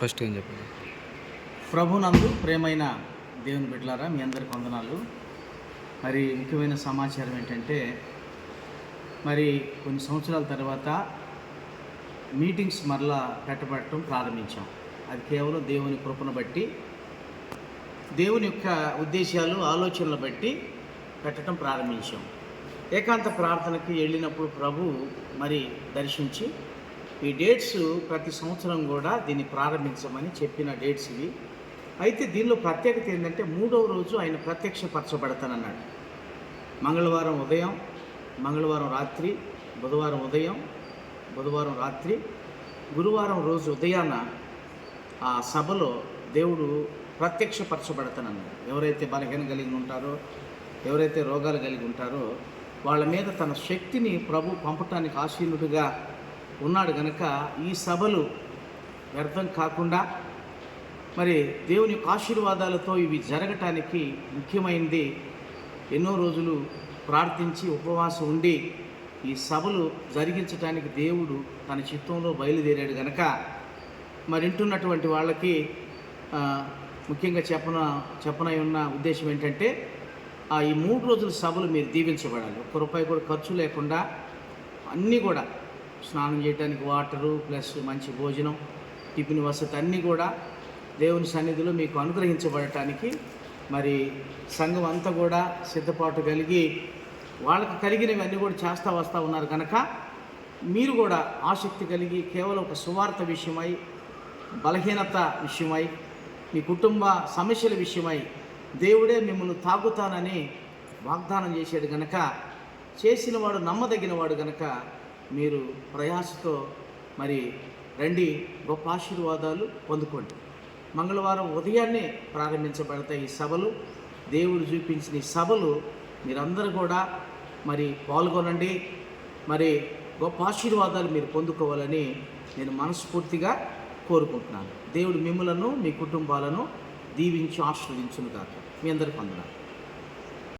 First ఏం చెప్పండి ప్రభునందు ప్రేమైన దేవుని బిడ్డలారా మీ అందరికి వందనాలు. మరి ముఖ్యమైన సమాచారం ఏంటంటే మరి కొన్ని సంవత్సరాల తర్వాత మీటింగ్స్ మరలా పెట్టబడటం ప్రారంభించాం. అది కేవలం దేవుని కృపను బట్టి దేవుని యొక్క ఉద్దేశాలు ఆలోచనలు బట్టి పెట్టడం ప్రారంభించాం. ఏకాంత ప్రార్థనకి వెళ్ళినప్పుడు ప్రభు మరి దర్శించి ఈ డేట్స్ ప్రతి సంవత్సరం కూడా దీన్ని ప్రారంభించమని చెప్పిన డేట్స్ ఇవి. అయితే దీనిలో ప్రత్యేకత ఏంటంటే మూడవ రోజు ఆయన ప్రత్యక్షపరచబడతానన్నాడు. మంగళవారం ఉదయం మంగళవారం రాత్రి బుధవారం ఉదయం బుధవారం రాత్రి గురువారం రోజు ఉదయాన ఆ సభలో దేవుడు ప్రత్యక్షపరచబడతానన్నాడు. ఎవరైతే బలహీన కలిగి ఉంటారో ఎవరైతే రోగాలు కలిగి ఉంటారో వాళ్ళ మీద తన శక్తిని ప్రభు పంపటానికి ఆశీనుడిగా ఉన్నాడు కనుక ఈ సభలు వ్యర్థం కాకుండా మరి దేవుని యొక్క ఆశీర్వాదాలతో ఇవి జరగటానికి ముఖ్యమైనది ఎన్నో రోజులు ప్రార్థించి ఉపవాసం ఉండి ఈ సభలు జరిగించడానికి దేవుడు తన చిత్తంలో బయలుదేరాడు గనక. మరి వింటున్నటువంటి వాళ్ళకి ముఖ్యంగా చెప్పన చెప్పనై ఉన్న ఉద్దేశం ఏంటంటే ఆ ఈ మూడు రోజుల సభలు మీరు దీవించబడాలి. ఒక్క రూపాయి కూడా ఖర్చు లేకుండా అన్నీ కూడా స్నానం చేయడానికి వాటరు ప్లస్ మంచి భోజనం టిఫిన్ వసతి అన్నీ కూడా దేవుని సన్నిధిలో మీకు అనుగ్రహించబడటానికి మరి సంఘం అంతా కూడా సిద్ధపాటు కలిగి వాళ్ళకి కలిగినవి అన్నీ కూడా చేస్తూ వస్తూ ఉన్నారు కనుక మీరు కూడా ఆసక్తి కలిగి కేవలం ఒక సువార్త విషయమై బలహీనత విషయమై మీ కుటుంబ సమస్యల విషయమై దేవుడే మిమ్మల్ని తాగుతానని వాగ్దానం చేశాడు గనక చేసిన వాడు నమ్మదగిన వాడు గనక మీరు ప్రయాసతో మరి రండి గొప్ప ఆశీర్వాదాలు పొందుకోండి. మంగళవారం ఉదయాన్నే ప్రారంభించబడతాయి ఈ సభలు. దేవుడు చూపించిన ఈ సభలు మీరందరూ కూడా మరి పాల్గొనండి. మరి గొప్ప ఆశీర్వాదాలు మీరు పొందుకోవాలని నేను మనస్ఫూర్తిగా కోరుకుంటున్నాను. దేవుడు మిమ్మలను మీ కుటుంబాలను దీవించి ఆశీర్వదించును కాక మీ అందరికి వందనాలు.